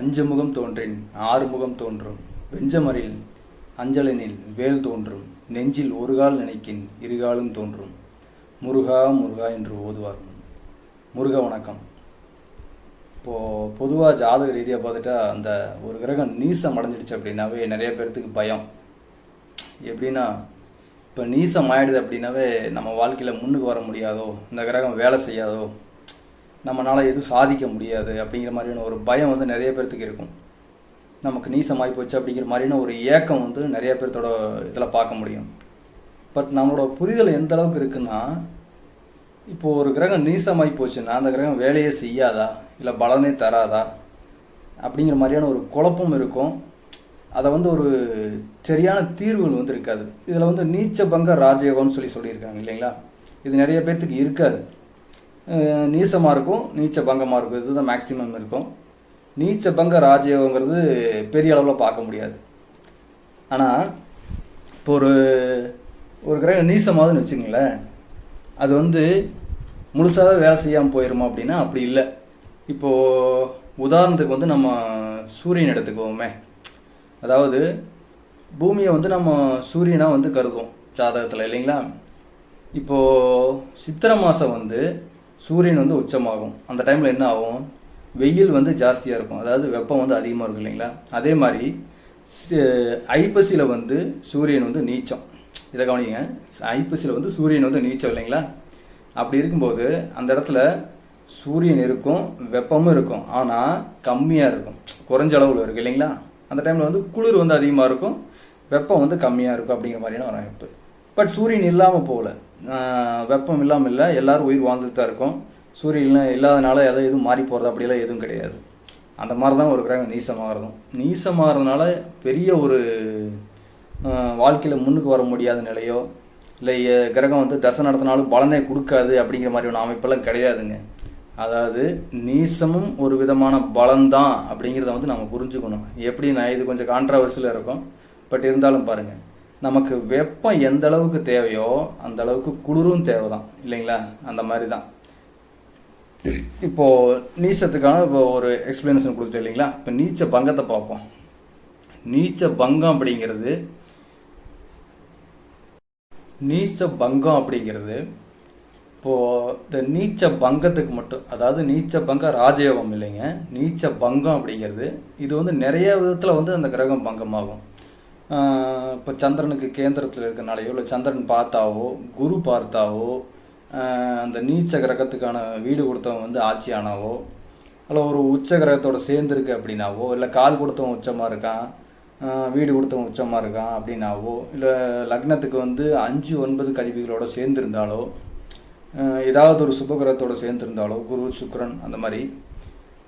அஞ்சு முகம் தோன்றின் ஆறு முகம் தோன்றும். வெஞ்சமரில் அஞ்சலனில் வேல் தோன்றும். நெஞ்சில் ஒரு கால் நினைக்கின் இருகாலும் தோன்றும். முருகா முருகா என்று ஓதுவார். முருக வணக்கம். இப்போது பொதுவாக ஜாதக ரீதியாக பார்த்துட்டா அந்த ஒரு கிரகம் நீசம் அடைஞ்சிடுச்சு அப்படின்னாவே நிறைய பேர்த்துக்கு பயம். எப்படின்னா இப்போ நீசம் ஆயிடுது அப்படின்னாவே நம்ம வாழ்க்கையில் முன்னுக்கு வர முடியாதோ இந்த கிரகம் வேலை செய்யாதோ நம்மளால் எதுவும் சாதிக்க முடியாது அப்படிங்கிற மாதிரியான ஒரு பயம் வந்து நிறைய பேர்த்துக்கு இருக்கும். நமக்கு நீசமாகி போச்சு அப்படிங்கிற மாதிரியான ஒரு ஏக்கம் வந்து நிறைய பேர்த்தோட இதில் பார்க்க முடியும். பட் நம்மளோட புரிதல் எந்த அளவுக்கு இருக்குன்னா இப்போது ஒரு கிரகம் நீசமாகி போச்சுன்னா அந்த கிரகம் வேலையே செய்யாதா? இல்லை பலனே தராதா? அப்படிங்கிற மாதிரியான ஒரு குழப்பம் இருக்கும். அதை வந்து ஒரு சரியான தீர்வுகள் வந்து இருக்காது. இதில் வந்து நீச்ச பங்க ராஜயோகம்னு சொல்லி சொல்லியிருக்காங்க இல்லைங்களா? இது நிறைய பேர்த்துக்கு இருக்காது. நீசமாக இருக்கும் நீச்ச பங்கமாக இருக்கும். இதுதான் மேக்ஸிமம் இருக்கும். நீச்ச பங்க ராஜயோகங்கிறது பெரிய அளவில் பார்க்க முடியாது. ஆனால் இப்போ ஒரு ஒரு கிரகம் நீசமாகுதுன்னு வச்சுங்களேன் அது வந்து முழுசாகவே வேலை செய்யாமல் போயிருமா அப்படின்னா அப்படி இல்லை. இப்போது உதாரணத்துக்கு வந்து நம்ம சூரியன் எடுத்துக்குவோமே அதாவது பூமியை வந்து நம்ம சூரியனாக வந்து கருதுவோம் ஜாதகத்தில் இல்லைங்களா? இப்போது சித்திரை மாதம் வந்து சூரியன் வந்து உச்சமாகும். அந்த டைமில் என்ன ஆகும்? வெயில் வந்து ஜாஸ்தியாக இருக்கும். அதாவது வெப்பம் வந்து அதிகமாக இருக்கும் இல்லைங்களா? அதே மாதிரி ஐப்பசியில் வந்து சூரியன் வந்து நீச்சம். இதை கவனிங்க. ஐப்பசியில் வந்து சூரியன் வந்து நீச்சம் இல்லைங்களா? அப்படி இருக்கும்போது அந்த இடத்துல சூரியன் இருக்கும் வெப்பமும் இருக்கும். ஆனால் கம்மியாக இருக்கும். குறைஞ்ச அளவில் இருக்குது இல்லைங்களா? அந்த டைமில் வந்து குளிர் வந்து அதிகமாக இருக்கும். வெப்பம் வந்து கம்மியாக இருக்கும் அப்படிங்கிற மாதிரியான ஒரு அமைப்பு. பட் சூரியன் இல்லாமல் போகல. வெப்பம் இல்லாமல் இல்லை. எல்லாரும் உயிர் வாழ்ந்துட்டு தான் இருக்கும். சூரியன் இல்லாதனால எதோ எதுவும் மாறி போகிறது அப்படிலாம் எதுவும் கிடையாது. அந்த மாதிரி தான் ஒரு கிரகம் நீசமாகறதும். நீசமாகறதுனால பெரிய ஒரு வாழ்க்கையில் முன்னுக்கு வர முடியாத நிலையோ இல்லை எ- கிரகம் வந்து தசை நடத்தினாலும் பலனை கொடுக்காது அப்படிங்கிற மாதிரி அமைப்பெல்லாம் கிடையாதுங்க. அதாவது நீசமும் ஒரு விதமான பலன்தான் அப்படிங்கிறத வந்து நம்ம புரிஞ்சுக்கணும். எப்படி நான் இது கொஞ்சம் கான்ட்ரவர்சியில் இருக்கும். பட் இருந்தாலும் பாருங்கள் நமக்கு வெப்பம் எந்த அளவுக்கு தேவையோ அந்த அளவுக்கு குளிரும் தேவை தான் இல்லைங்களா? அந்த மாதிரி தான் இப்போ நீச்சத்துக்கான இப்போ ஒரு எக்ஸ்பிளனேஷன் கொடுத்துட்டு இல்லைங்களா? இப்போ நீச்ச பங்கத்தை பார்ப்போம். நீச்ச பங்கம் அப்படிங்கிறது நீச்ச பங்கம் அப்படிங்கிறது இப்போது இந்த நீச்ச பங்கத்துக்கு மட்டும் அதாவது நீச்ச பங்க ராஜயோகம் இல்லைங்க. நீச்ச பங்கம் அப்படிங்கிறது இது வந்து நிறைய விதத்தில் வந்து அந்த கிரகம் பங்கமாகும். இப்போ சந்திரனுக்கு கேந்திரத்தில் இருக்கனாலையோ இல்லை சந்திரன் பார்த்தாவோ குரு பார்த்தாவோ அந்த நீச்ச கிரகத்துக்கான வீடு கொடுத்தவன் வந்து ஆட்சியானாவோ இல்லை ஒரு உச்ச கிரகத்தோட சேர்ந்துருக்கு அப்படின்னாவோ இல்லை கால் கொடுத்தவன் உச்சமாக இருக்கான் வீடு கொடுத்தவன் உச்சமாக இருக்கான் அப்படின்னாவோ இல்லை லக்னத்துக்கு வந்து அஞ்சு ஒன்பது கருவிகளோட சேர்ந்துருந்தாலோ ஏதாவது ஒரு சுபகிரகத்தோட சேர்ந்துருந்தாலோ குரு சுக்ரன் அந்த மாதிரி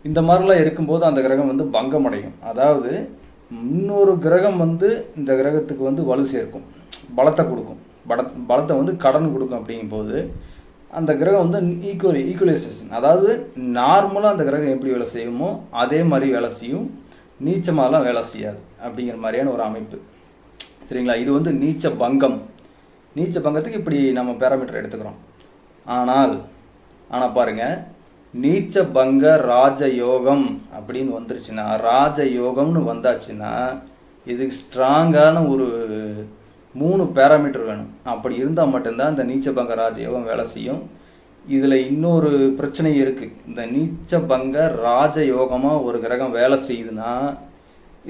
இந்த மாதிரிலாம் இருக்கும்போது அந்த கிரகம் வந்து பங்கம் அடையும் அதாவது இன்னொரு கிரகம் வந்து இந்த கிரகத்துக்கு வந்து வலு சேர்க்கும். பலத்தை கொடுக்கும். பட பலத்தை வந்து கடன் கொடுக்கும் அப்படிங்கும்போது அந்த கிரகம் வந்து ஈக்குவலி ஈக்குவலைசேஷன் அதாவது நார்மலாக அந்த கிரகம் எப்படி வேலை செய்யுமோ அதே மாதிரி வேலை செய்யும். நீச்சமாலாம் வேலை செய்யாது அப்படிங்கிற மாதிரியான ஒரு அமைப்பு. சரிங்களா? இது வந்து நீச்ச பங்கம். நீச்ச பங்கத்துக்கு இப்படி நம்ம பேராமீட்டர் எடுத்துக்கிறோம். ஆனால் ஆனால் பாருங்கள் நீச்ச பங்க ராஜயோகம் அப்படின்னு வந்துருச்சுன்னா ராஜயோகம்னு வந்தாச்சுன்னா இதுக்கு ஸ்ட்ராங்கான ஒரு மூணு பேராமீட்டர் வேணும். அப்படி இருந்தால் மட்டும்தான் இந்த நீச்சபங்க ராஜயோகம் வேலை செய்யும். இதில் இன்னொரு பிரச்சனை இருக்குது இந்த நீச்சபங்க ராஜயோகமாக ஒரு கிரகம் வேலை செய்யுதுன்னா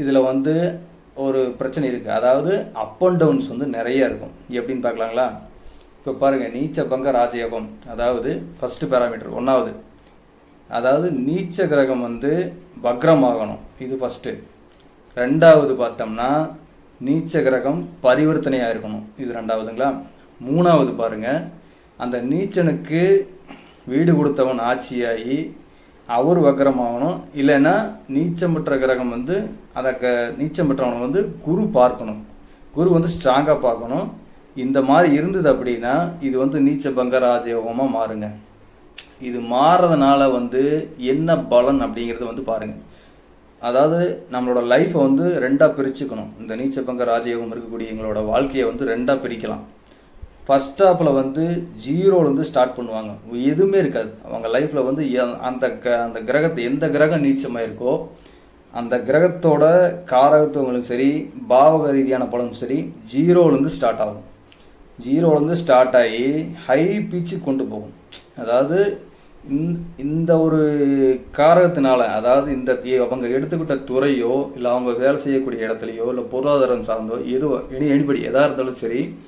இதில் வந்து ஒரு பிரச்சனை இருக்குது அதாவது அப் அண்ட் டவுன்ஸ் வந்து நிறைய இருக்கும். எப்படின்னு பார்க்கலாங்களா? இப்போ பாருங்கள் நீச்சபங்க ராஜயோகம். அதாவது ஃபஸ்ட்டு பேராமீட்டர் ஒன்றாவது அதாவது நீச்ச கிரகம் வந்து வக்ரமாகணும். இது ஃபஸ்ட்டு ரெண்டாவது பார்த்தோம்னா நீச்ச கிரகம் பரிவர்த்தனையாக இருக்கணும். இது ரெண்டாவதுங்களா? மூணாவது பாருங்க. அந்த நீச்சனுக்கு வீடு கொடுத்தவன் ஆட்சியாகி அவர் வக்கரமாகணும் இல்லைன்னா நீச்சம் பெற்ற கிரகம் வந்து அதை க நீச்சம் பெற்றவனை வந்து குரு பார்க்கணும். குரு வந்து ஸ்ட்ராங்காக பார்க்கணும். இந்த மாதிரி இருந்தது அப்படின்னா இது வந்து நீச்ச பங்கராஜயோகமாக மாறுங்க. இது மாறுறதுனால வந்து என்ன பலன் அப்படிங்கிறத வந்து பாருங்கள் அதாவது நம்மளோட லைஃப்பை வந்து ரெண்டாக பிரிச்சுக்கணும். இந்த நீச்சப்பங்க ராஜயோகம் இருக்கக்கூடிய எங்களோட வாழ்க்கையை வந்து ரெண்டாக பிரிக்கலாம். ஃபஸ்ட் ஸ்டாப்பில் வந்து ஜீரோலேருந்து ஸ்டார்ட் பண்ணுவாங்க. எதுவுமே இருக்காது. அவங்க லைஃப்பில் வந்து அந்த க அந்த கிரகத்தை எந்த கிரகம் நீச்சமாக இருக்கோ அந்த கிரகத்தோட காரகத்துவங்களும் சரி பாவக ரீதியான பலனும் சரி ஜீரோலேருந்து ஸ்டார்ட் ஆகும். ஜீரோலேருந்து ஸ்டார்ட் ஆகி ஹை பீச்சுக்கு கொண்டு போகும். அதாவது இந்த- இந்த ஒரு காரகத்தினால அதாவது இந்த அவங்க எடுத்துக்கிட்ட துறையோ இல்லை அவங்க வேலை செய்யக்கூடிய இடத்துலையோ இல்லை பொருளாதாரம் சார்ந்தோ எதுவோ இனி எனிபடி எதாக இருந்தாலும் சரி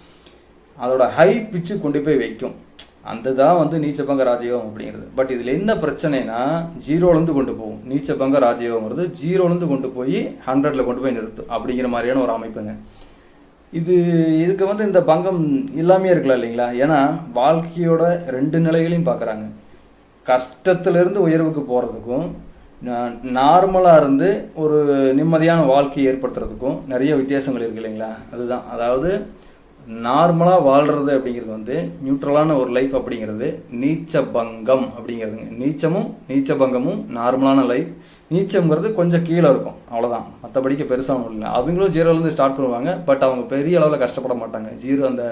அதோட ஹை பிச்சு கொண்டு போய் வைக்கும். அந்த தான் வந்து நீச்சபங்க ராஜயோகம் அப்படிங்கிறது. பட் இதில் என்ன பிரச்சனைனா ஜீரோலேருந்து கொண்டு போகும். நீச்சபங்க ராஜயோகங்கிறது ஜீரோலேருந்து கொண்டு போய் ஹண்ட்ரடில் கொண்டு போய் நிறுத்தும் அப்படிங்கிற மாதிரியான ஒரு அமைப்புங்க. இது இதுக்கு வந்து இந்த பங்கம் இல்லாமே இருக்கலாம் இல்லைங்களா? ஏன்னா வாழ்க்கையோட ரெண்டு நிலைகளையும் பார்க்குறாங்க. கஷ்டத்துலேருந்து உயர்வுக்கு போகிறதுக்கும் நார்மலாக இருந்து ஒரு நிம்மதியான வாழ்க்கையை ஏற்படுத்துறதுக்கும் நிறைய வித்தியாசங்கள் இருக்கு இல்லைங்களா? அதுதான். அதாவது நார்மலாக வாழ்கிறது அப்படிங்கிறது வந்து நியூட்ரலான ஒரு லைஃப் அப்படிங்கிறது நீச்ச பங்கம் அப்படிங்கிறதுங்க. நீச்சமும் நீச்ச பங்கமும் நார்மலான லைஃப். நீச்சம்ங்கிறது கொஞ்சம் கீழே இருக்கும் அவ்வளோதான் மற்றபடிக்கு பெருசாக ஒன்றும் இல்லை. அவங்களும் ஜீரோலேருந்து ஸ்டார்ட் பண்ணுவாங்க பட் அவங்க பெரிய அளவில் கஷ்டப்பட மாட்டாங்க. ஜீரோ அந்த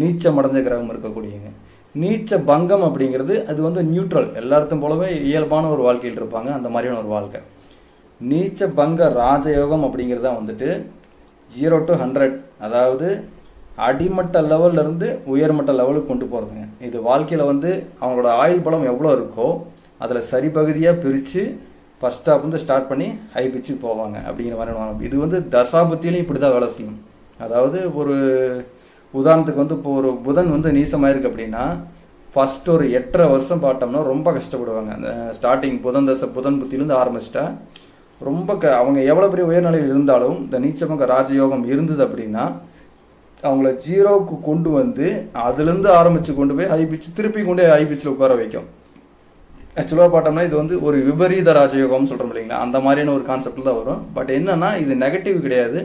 நீச்சம் அடைஞ்ச கிரகம் இருக்கக்கூடியங்க நீச்ச பங்கம் அப்படிங்கிறது அது வந்து நியூட்ரல் எல்லாத்தையும் போலவே இயல்பான ஒரு வாழ்க்கையில் இருப்பாங்க அந்த மாதிரியான ஒரு வாழ்க்கை. நீச்ச பங்க ராஜயோகம் அப்படிங்கிறது தான் வந்துட்டு ஜீரோ டு ஹண்ட்ரட் அதாவது அடிமட்ட லெவல்ல இருந்து உயர்மட்ட லெவலுக்கு கொண்டு போகிறதுங்க இது வாழ்க்கையில் வந்து அவங்களோட ஆயுள் பலம் எவ்வளோ இருக்கோ அதில் சரி பகுதியாக பிரித்து ஃபஸ்ட் ஸ்டாப் வந்து ஸ்டார்ட் பண்ணி ஹை பிச்சு போவாங்க அப்படிங்கிற மாதிரி வாங்க இது வந்து தசாபத்திலையும் இப்படி தான் வேலை செய்யும். அதாவது ஒரு உதாரணத்துக்கு வந்து இப்போ ஒரு புதன் வந்து நீசமாயிருக்கு அப்படின்னா ஃபஸ்ட் ஒரு எட்டரை வருஷம் பார்த்தோம்னா ரொம்ப கஷ்டப்படுவாங்க. அந்த ஸ்டார்டிங் புதன் தசை புதன் புத்திலேருந்து ஆரம்பிச்சிட்டா ரொம்ப க அவங்க எவ்வளோ பெரிய உயர்நிலையில் இருந்தாலும் இந்த நீச்சபங்க ராஜயோகம் இருந்தது அப்படின்னா அவங்கள ஜீரோவுக்கு கொண்டு வந்து அதுலேருந்து ஆரம்பித்து கொண்டு போய் ஹை பிச்சு திருப்பி கொண்டு போய் ஐபிச்சில் உட்கார வைக்கும். ஆக்சுவலாக பார்த்தோம்னா இது வந்து ஒரு விபரீத ராஜயோகம்னு சொல்கிறோம் இல்லைங்களா? அந்த மாதிரியான ஒரு கான்செப்டில் தான் வரும். பட் என்னென்னா இது நெகட்டிவ் கிடையாது.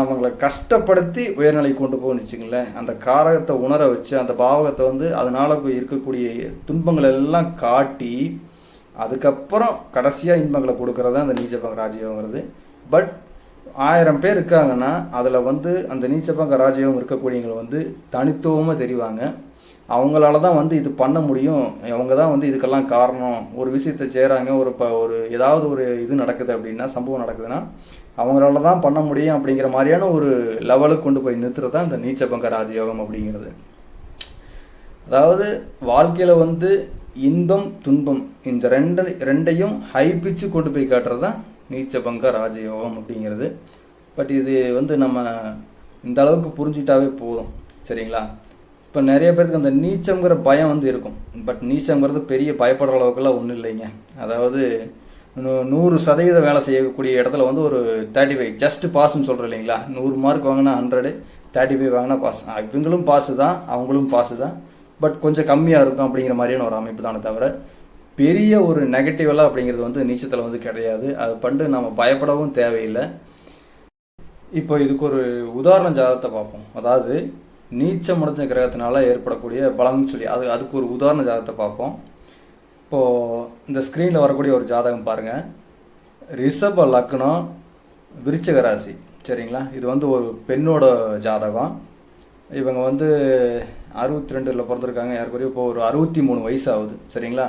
அவங்கள கஷ்டப்படுத்தி உயர்நிலை கொண்டு போகணும்னு வச்சுங்களேன் அந்த காரகத்தை உணர வச்சு அந்த பாவகத்தை வந்து அதனால் இருக்கக்கூடிய துன்பங்கள் எல்லாம் காட்டி அதுக்கப்புறம் கடைசியாக இன்பங்களை கொடுக்கறது தான் அந்த நீச்சபங்க ராஜயோகங்கிறது பட் ஆயிரம் பேர் இருக்காங்கன்னா அதில் வந்து அந்த நீச்சப்பங்க ராஜயோகம் இருக்கக்கூடியவங்க வந்து தனித்துவமாக தெரிவாங்க. அவங்களால தான் வந்து இது பண்ண முடியும். அவங்க தான் வந்து இதுக்கெல்லாம் காரணம். ஒரு விஷயத்தை செய்கிறாங்க ஒரு இப்போ ஒரு ஏதாவது ஒரு இது நடக்குது அப்படின்னா சம்பவம் நடக்குதுன்னா அவங்களால தான் பண்ண முடியும் அப்படிங்கிற மாதிரியான ஒரு லெவலுக்கு கொண்டு போய் நிறுத்துறது தான் இந்த நீச்சபங்க ராஜயோகம் அப்படிங்கிறது. அதாவது வாழ்க்கையில் வந்து இன்பம் துன்பம் இந்த ரெண்டு ரெண்டையும் ஹை பிச்சு கொண்டு போய் காட்டுறது தான் நீச்சபங்க ராஜயோகம் அப்படிங்கிறது. பட் இது வந்து நம்ம இந்த அளவுக்கு புரிஞ்சிட்டாவே போதும். சரிங்களா? இப்போ நிறைய பேருக்கு அந்த நீச்சம்ங்கிற பயம் வந்து இருக்கும். பட் நீச்சம்ங்கிறது பெரிய பயப்படுற அளவுக்குலாம் ஒன்றும் இல்லைங்க. அதாவது நூ- நூறு சதவீதம் வேலை செய்யக்கூடிய இடத்துல வந்து ஒரு தேர்ட்டி ஃபைவ் ஜஸ்ட் பாஸ்ன்னு சொல்கிறோம் இல்லைங்களா? நூறு மார்க் வாங்கினா ஹண்ட்ரடு தேர்ட்டி ஃபைவ் வாங்கினா பாஸ் இவங்களும் பாஸு தான் அவங்களும் பாஸு தான். பட் கொஞ்சம் கம்மியாக இருக்கும் அப்படிங்கிற மாதிரியான ஒரு அமைப்பு தானே தவிர பெரிய ஒரு நெகட்டிவெல்லாம் அப்படிங்கிறது வந்து நீச்சத்தில் வந்து கிடையாது. அது பண்டு நம்ம பயப்படவும் தேவையில்லை. இப்போ இதுக்கு ஒரு உதாரண ஜாதகத்தை பார்ப்போம். அதாவது நீச்சம் அடைஞ்ச கிரகத்தினால ஏற்படக்கூடிய பலன்னு சொல்லி அது அதுக்கு ஒரு உதாரண ஜாதகத்தை பார்ப்போம். இப்போது இந்த ஸ்க்ரீனில் வரக்கூடிய ஒரு ஜாதகம் பாருங்கள் ரிஷப லக்னம் விருச்சக ராசி. சரிங்களா? இது வந்து ஒரு பெண்ணோட ஜாதகம். இவங்க வந்து அறுபத்தி ரெண்டில் பிறந்திருக்காங்க. யாருக்குரிய இப்போ ஒரு அறுபத்தி மூணு வயசு ஆகுது. சரிங்களா?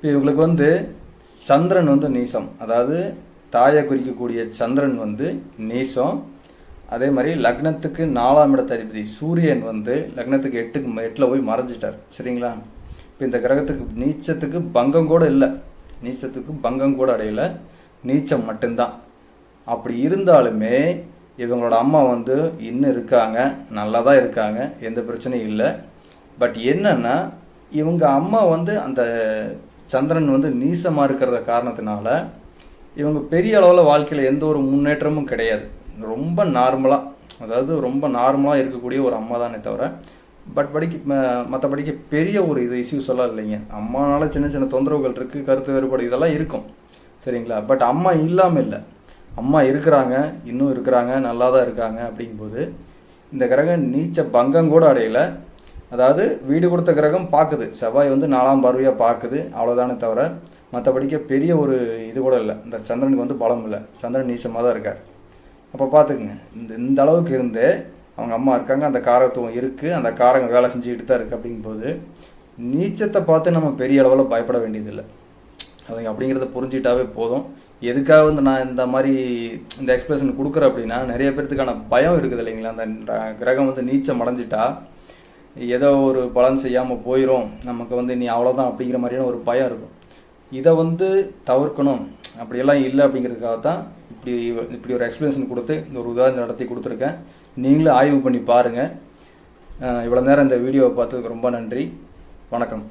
இப்போ இவங்களுக்கு வந்து சந்திரன் வந்து நீசம். அதாவது தாயை குறிக்கக்கூடிய சந்திரன் வந்து நீசம். அதே மாதிரி லக்னத்துக்கு நாலாம் இடத்த அதிபதி சூரியன் வந்து லக்னத்துக்கு எட்டுக்கு எட்டில் போய் மறைஞ்சிட்டார். சரிங்களா? இப்போ இந்த கிரகத்துக்கு நீச்சத்துக்கு பங்கம் கூட இல்லை. நீச்சத்துக்கு பங்கம் கூட அடையலை. நீச்சம் மட்டும்தான். அப்படி இருந்தாலுமே இவங்களோட அம்மா வந்து இன்னும் இருக்காங்க. நல்லா தான் இருக்காங்க. எந்த பிரச்சனையும் இல்லை. பட் என்னன்னா இவங்க அம்மா வந்து அந்த சந்திரன் வந்து நீசமாக இருக்கிற காரணத்தினால இவங்க பெரிய அளவில் வாழ்க்கையில் எந்த ஒரு முன்னேற்றமும் கிடையாது. ரொம்ப நார்மலாக அதாவது ரொம்ப நார்மலாக இருக்கக்கூடிய ஒரு அம்மா தானே தவிர பட் படிக்கு மற்றபடிக்கு பெரிய ஒரு இது இஷ்யூஸ் எல்லாம் இல்லைங்க. அம்மானால சின்ன சின்ன தொந்தரவுகள் இருக்குது கருத்து வேறுபாடு இதெல்லாம் இருக்கும். சரிங்களா? பட் அம்மா இல்லாமல் இல்லை. அம்மா இருக்கிறாங்க இன்னும் இருக்கிறாங்க நல்லா தான் இருக்காங்க அப்படிங்கும்போது இந்த கிரகம் நீச்ச பங்கம் கூட அடையலை. அதாவது வீடு கொடுத்த கிரகம் பார்க்குது. செவ்வாய் வந்து நாலாம் பார்வையாக பார்க்குது. அவ்வளோதானே தவிர மற்றபடிக்க பெரிய ஒரு இது கூட இல்லை. இந்த சந்திரனுக்கு வந்து பலம் இல்லை. சந்திரன் நீச்சமாக தான் இருக்கார். அப்போ பார்த்துக்குங்க இந்த இந்த அளவுக்கு இருந்தே அவங்க அம்மா இருக்காங்க. அந்த காரத்துவம் இருக்குது அந்த காரங்க வேலை செஞ்சுக்கிட்டு தான் இருக்குது அப்படிங்கும்போது நீச்சத்தை பார்த்து நம்ம பெரிய அளவில் பயப்பட வேண்டியதில்லை. அவங்க அப்படிங்கிறத புரிஞ்சிட்டாவே போதும். எதுக்காக வந்து நான் இந்த மாதிரி இந்த எக்ஸ்பிரஷன் கொடுக்குறேன் அப்படின்னா நிறைய பேர்த்துக்கான பயம் இருக்குது இல்லைங்களா? அந்த கிரகம் வந்து நீச்சம் அடைஞ்சிட்டா ஏதோ ஒரு பலன் செய்யாமல் போயிடும் நமக்கு வந்து நீ அவ்வளோதான் அப்படிங்கிற மாதிரியான ஒரு பயம் இருக்கும். இதை வந்து தவிர்க்கணும். அப்படியெல்லாம் இல்லை அப்படிங்கிறதுக்காக தான் இப்படி இப்படி ஒரு எக்ஸ்பிளேஷன் கொடுத்து இந்த ஒரு உதாரணம் நடத்தி கொடுத்துருக்கேன். நீங்களும் ஆய்வு பண்ணி பாருங்கள் இவ்வளோ நேரம் இந்த வீடியோவை பார்த்ததுக்கு ரொம்ப நன்றி. வணக்கம்.